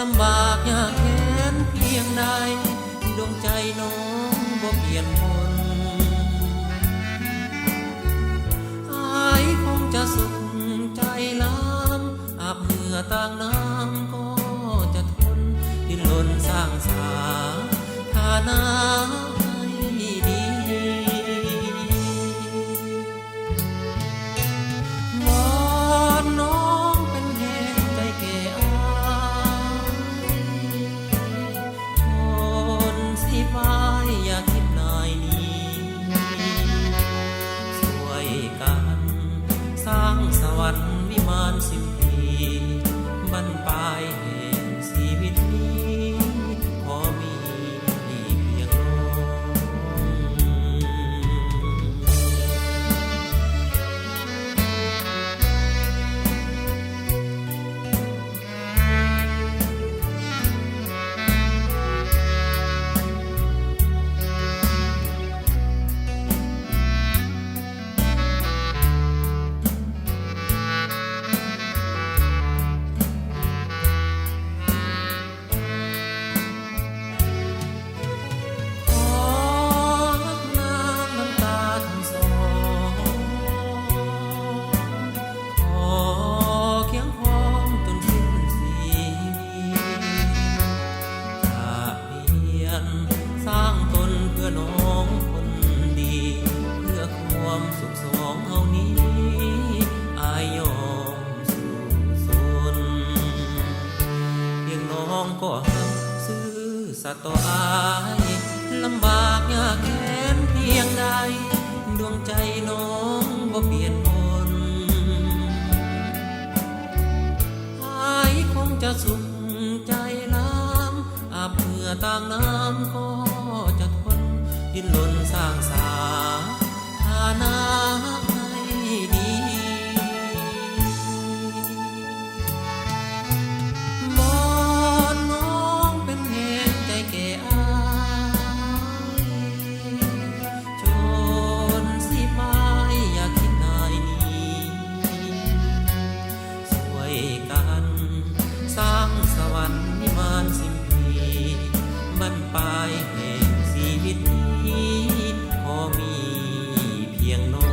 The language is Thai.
ลำบากยากแค้นเพียงใดดวงใจน้องบ่เปลี่ยนมนอายคงจะสุขใจล้ำอาบเหงื่อต่างน้ำก็จะทนดิ้นรนสร้างสาฐานะ วรรค์วิมานสิบปีบรรปลาย ตัวอายลำบากยากแค้นเพียงใด ดวงใจน้องบ่เปลี่ยนคนอายคงจะสุขใจล้ำอาบเหงื่อต่างน้ำก็จะทน ดิ้นรนสร้างสาฐานา quien no